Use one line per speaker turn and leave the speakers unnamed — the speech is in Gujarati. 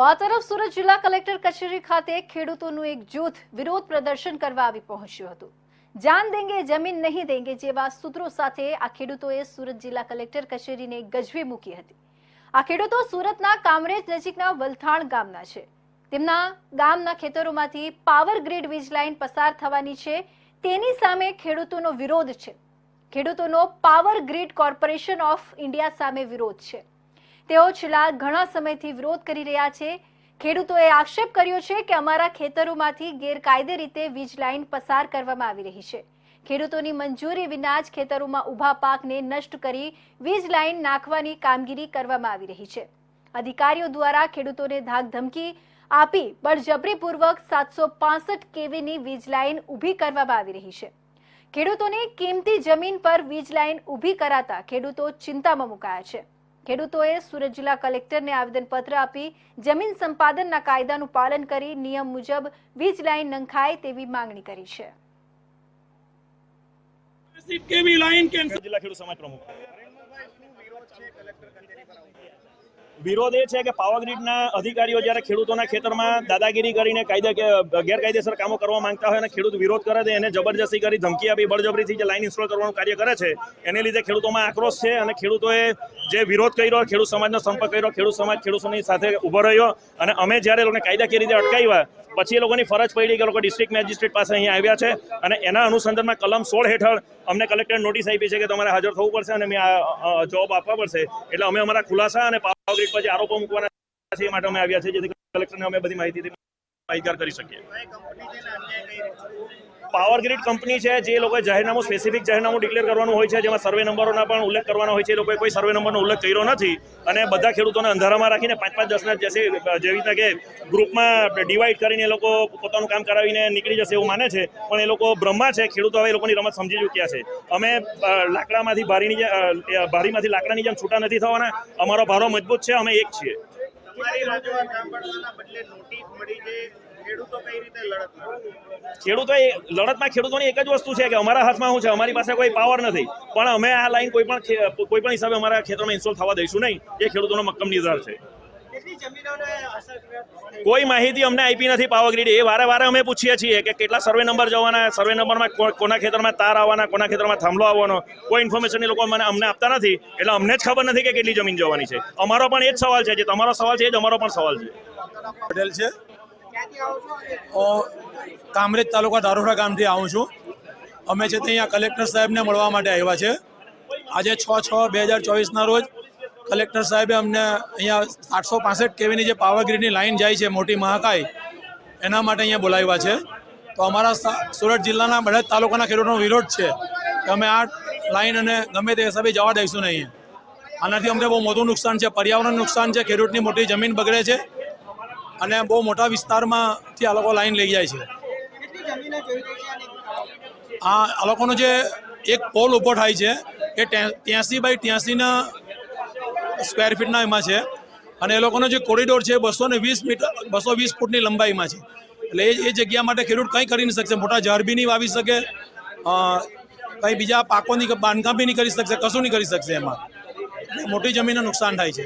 તો આ તરફ સુરત જિલ્લા કલેક્ટર કચેરી ખાતે ખેડૂતોનું એક જૂથ વિરોધ પ્રદર્શન કરવા આવી પહોંચ્યું હતું. જાન દેંગે, જમીન નહીં દેંગે જેવા સૂત્રો સાથે આ ખેડૂતોએ સુરત જિલ્લા કલેક્ટર કચેરીને ગજવી મૂકી હતી. આ ખેડૂતો સુરતના કામરેજ નજીકના વલથાણ ગામના છે. તેમના ગામના ખેતરોમાંથી પાવર ગ્રીડ વીજ લાઇન પસાર થવાની છે. તેની સામે ખેડૂતોનો વિરોધ છે. ખેડૂતોનો power grid corporation of India સામે વિરોધ છે. તેઓ છેલ્લા ઘણા સમયથી વિરોધ કરી રહ્યા છે. ખેડૂતોએ આક્ષેપ કર્યો છે કે અમારા ખેતરોમાંથી ગેરકાયદે રીતે વીજ લાઇન પસાર કરવામાં આવી રહી છે. ખેડૂતોની મંજૂરી વિના જ ખેતરોમાં ઊભા પાકને નષ્ટ કરી વીજ લાઇન નાખવાની કામગીરી કરવામાં આવી રહી છે. અધિકારીઓ દ્વારા ખેડૂતોને ધાક ધમકી આપી બળજબરીપૂર્વક સાતસો પાસઠ કેવીની વીજ લાઇન ઊભી કરવામાં આવી રહી છે. ખેડૂતોની કિંમતી જમીન પર વીજ લાઇન ઊભી કરાતા ખેડૂતો ચિંતામાં મુકાયા છે. ખેડૂતોએ સુરત જિલ્લા કલેક્ટરને આવેદનપત્ર આપી જમીન સંપાદનના કાયદાનું પાલન કરી નિયમ મુજબ વીજ લાઇન નંખાય તેવી માંગણી કરી છે.
જિલ્લા ખેડૂત સમાજ પ્રમુખ. વિરોધ એ છે કે પાવરગ્રીડના અધિકારીઓ જ્યારે ખેડૂતોના ખેતરમાં દાદાગીરી કરીને કાયદા ગેરકાયદેસર કામો કરવા માંગતા હોય અને ખેડૂત વિરોધ કરે છે, એને જબરજસ્તી કરી ધમકી આપી, બળજબરીથી જે લાઇન ઇન્સ્ટોલ કરવાનું કાર્ય કરે છે, એને લીધે ખેડૂતોમાં આક્રોશ છે અને ખેડૂતોએ જે વિરોધ કર્યો, ખેડૂત સમાજનો સંપર્ક કર્યો, ખેડૂત સમાજ ખેડૂતોની સાથે ઊભો રહ્યો અને અમે જ્યારે લોકોને કાયદાકીય રીતે અટકાવ્યા, પછી એ લોકોની ફરજ પડી કે લોકો ડિસ્ટ્રિક્ટ મેજિસ્ટ્રેટ પાસે અહીંયા આવ્યા છે અને એના અનુસંધાનમાં કલમ સોળ હેઠળ અમને કલેક્ટર નોટિસ આપી છે કે તમારે હાજર થવું પડશે અને મેં આ જવાબ આપવા પડશે. એટલે અમે અમારા ખુલાસા અને ગ્રીડ પર આરોપો મૂકવાના છે એ માટે અમે આવ્યા છે જેથી કલેક્ટરને અમે બધી માહિતી માહિતગાર કરી શકીએ પાવર ગ્રીડ કંપની છે, જે લોકોએ જાહેરનામું સ્પેસિફિક જાહેરનામું ડિક્લેર કરવાનું હોય છે, જેમાં સર્વે નંબરોના પણ ઉલ્લેખ કરવાનો હોય છે, એ લોકોએ કોઈ સર્વે નંબરનો ઉલ્લેખ કર્યો નથી. અને બધા ખેડૂતોને અંધારામાં રાખીને પાંચ પાંચ દસના જશે જેવી રીતે કે ગ્રુપમાં ડિવાઈડ કરીને એ લોકો પોતાનું કામ કરાવીને નીકળી જશે એવું માને છે, પણ એ લોકો બ્રહ્મા છે, ખેડૂતો હવે એ લોકોની રમત સમજી ચૂક્યા છે. અમે લાકડામાંથી ભારીની ભારીમાંથી લાકડાની જેમ છૂટા નથી થવાના, અમારો ભારો મજબૂત છે, અમે એક છીએ.
ખેડૂતો
લડતમાં? ખેડૂતોની એક જ વસ્તુ છે કે અમારા હાથમાં શું છે? અમારી પાસે કોઈ પાવર નથી. પણ અમે આ લાઈન કોઈ પણ કોઈ પણ હિસાબે અમારા ખેતરમાં ઇન્સ્ટોલ થવા દઈશું નહીં. એ ખેડૂતોનો મક્કમ નિર્ધાર છે. કોઈ માહિતી અમને આપી નથી પાવરગ્રીડ એ વારે વારે અમે પૂછીએ છીએ કે કેટલા સર્વે નંબર જવાના સર્વે નંબરમાં કોના ખેતરમાં તાર આવવાના કોના ખેતરમાં થાંભલો આવવાનો. કોઈ ઇન્ફોર્મેશન એ લોકો મને અમને આપતા નથી એટલે અમને જ ખબર નથી કે કેટલી જમીન જવાની છે. અમારો પણ એ જ સવાલ છે. જે તમારો સવાલ છે એ જ અમારો પણ સવાલ છે.
પટેલ છે. કામરેજ તાલુકા દારોડા ગામથી આવું છું. અમે છે તે અહીંયા કલેક્ટર સાહેબને મળવા માટે આવ્યા છે. આજે છ છ બે હજાર ચોવીસના રોજ કલેક્ટર સાહેબે અમને અહીંયા આઠસો પાસઠ કેવીની જે પાવરગ્રીડની લાઇન જાય છે મોટી મહાકાય, એના માટે અહીંયા બોલાવ્યા છે. તો અમારા સુરત જિલ્લાના બધા તાલુકાના ખેડૂતોનો વિરોધ છે કે અમે આ લાઈન અને ગમે તે હિસાબે જવા દઈશું નહીં. આનાથી અમને બહુ મોટું નુકસાન છે પર્યાવરણ નુકસાન છે, ખેડૂતની મોટી જમીન બગડે છે અને બહુ મોટા વિસ્તારમાંથી આ લોકો લાઈન લઈ જાય છે. આ આ લોકોનો જે એક પોલ ઊભો થાય છે એ ત્યાંસી બાય ત્યાંસીના સ્ક્વેર ફીટના એમાં છે. અને એ લોકોનો જે કોરિડોર છે બસો ને વીસ મીટર બસો વીસ ફૂટની લંબાઈમાં છે. એટલે એ એ જગ્યા માટે ખેડૂત કંઈ કરી નહીં શકશે. મોટા ઝાડ બી નહીં વાવી શકે. કંઈ બીજા પાકોની બાંધકામ બી નહીં કરી શકશે. કશું નહીં કરી શકશે એમાં. મોટી જમીનને નુકસાન થાય છે.